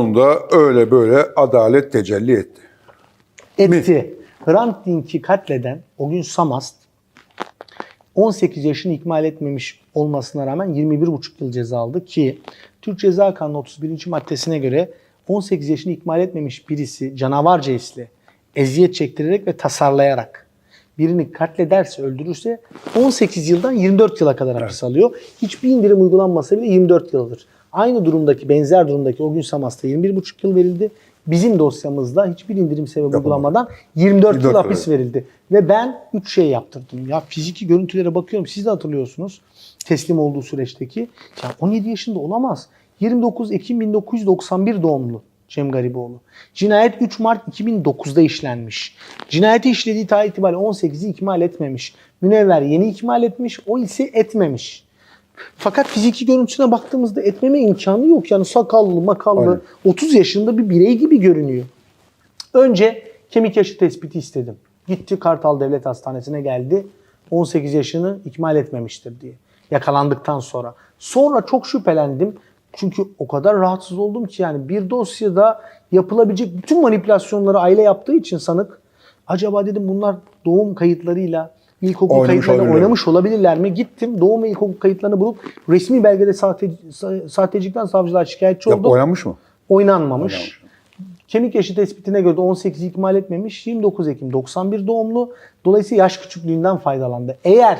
sonunda öyle böyle adalet tecelli etti. etti. Hrant Dink'i katleden o gün Samast 18 yaşını ikmal etmemiş olmasına rağmen 21,5 yıl ceza aldı ki Türk Ceza Kanunu 31. maddesine göre 18 yaşını ikmal etmemiş birisi canavarca hisle eziyet çektirerek ve tasarlayarak birini katlederse, öldürürse 18 yıldan 24 yıla kadar hapis alıyor. Hiçbir indirim uygulanmasa bile 24 yıldır. Aynı durumdaki, benzer durumdaki o gün Samast'a 21,5 yıl verildi. Bizim dosyamızda hiçbir indirim sebebi uygulanmadan 24, 24 yıl yıl hapis verildi. Ve ben 3 şey yaptırdım. Ya fiziki görüntülere bakıyorum. Siz de hatırlıyorsunuz. Teslim olduğu süreçteki. Ya 17 yaşında olamaz. 29 Ekim 1991 doğumlu Cem Gariboğlu. Cinayet 3 Mart 2009'da işlenmiş. Cinayeti işlediği tarih itibariyle 18'i ikmal etmemiş. Münevver yeni ikmal etmiş, o ise etmemiş. Fakat fiziki görüntüsüne baktığımızda etmeme imkanı yok. Yani sakallı, makallı, Aynen. 30 yaşında bir birey gibi görünüyor. Önce kemik yaşı tespiti istedim. Gitti Kartal Devlet Hastanesi'ne geldi. 18 yaşını ikmal etmemiştir diye. Yakalandıktan sonra. Sonra çok şüphelendim. Çünkü o kadar rahatsız oldum ki yani bir dosyada yapılabilecek bütün manipülasyonları aile yaptığı için sanık acaba dedim bunlar doğum kayıtlarıyla ilkokul Oynamış kayıtlarıyla olabilirler mi? oynamış olabilirler mi? Gittim doğum ve ilkokul kayıtlarını bulup resmi belgede sahte, sa- sahtecilikten savcılığa şikayetçi Ya, oldum. oynanmış mı? Oynanmamış. Oynanmış. Kemik yaşı tespitine göre de 18 ikmal etmemiş. 29 Ekim 91 doğumlu. Dolayısıyla yaş küçüklüğünden faydalandı. Eğer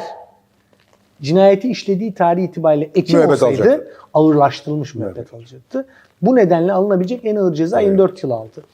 cinayeti işlediği tarih itibariyle Ekim Müebbet olsaydı alacaktı. ağırlaştırılmış müebbet alacaktı. Bu nedenle alınabilecek en ağır ceza 24 yıl aldı.